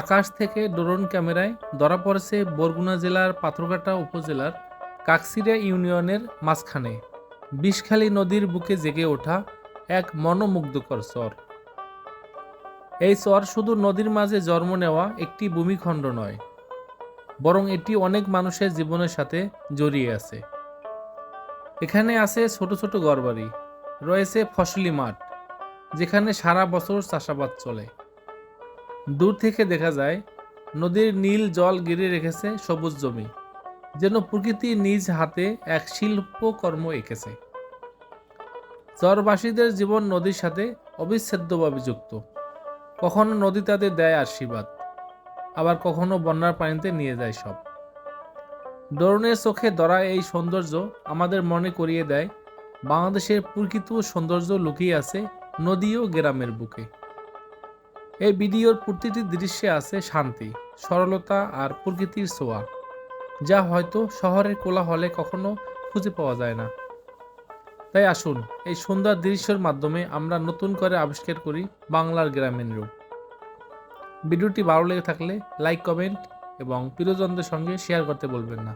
আকাশ থেকে ড্রোন ক্যামেরায় ধরা পড়েছে বরগুনা জেলার পাথরঘাটা উপজেলার কাকসিরা ইউনিয়নের মাঝখানে। বিষখালী নদীর বুকে জেগে ওঠা এক মনোমুগ্ধকর চর এই চর শুধু নদীর মাঝে জন্ম নেওয়া একটি ভূমিখণ্ড নয়, বরং এটি অনেক মানুষের জীবনের সাথে জড়িয়ে আছে। এখানে আছে ছোট ছোট ঘরবাড়ি, রয়েছে ফসলি মাঠ, যেখানে সারা বছর চাষাবাদ চলে। দূর থেকে দেখা যায়, নদীর নীল জল গিরে রেখেছে সবুজ জমি, যেন প্রকৃতি নিজ হাতে এক শিল্পকর্ম এঁকেছে। চরবাসীদের জীবন নদীর সাথে অবিচ্ছেদ্যভাবে যুক্ত। কখনো নদী তাদের দেয় আশীর্বাদ, আবার কখনো বন্যার পানিতে নিয়ে যায় সব। ডরনের চোখে ধরা এই সৌন্দর্য আমাদের মনে করিয়ে দেয়, বাংলাদেশের প্রকৃত সৌন্দর্য লুকিয়ে আছে নদী ও গ্রামের বুকে। এই ভিডিওর প্রতিটি দৃশ্যে আছে শান্তি, সরলতা আর প্রকৃতির ছোঁয়া, যা হয়তো শহরের কোলাহলে কখনো খুঁজে পাওয়া যায় না। তাই আসুন, এই সুন্দর দৃশ্যের মাধ্যমে আমরা নতুন করে আবিষ্কার করি বাংলার গ্রামীণ রূপ। ভিডিওটি ভালো লেগে থাকলে লাইক, কমেন্ট এবং প্রিয়জনদের সঙ্গে শেয়ার করতে বলবেন না।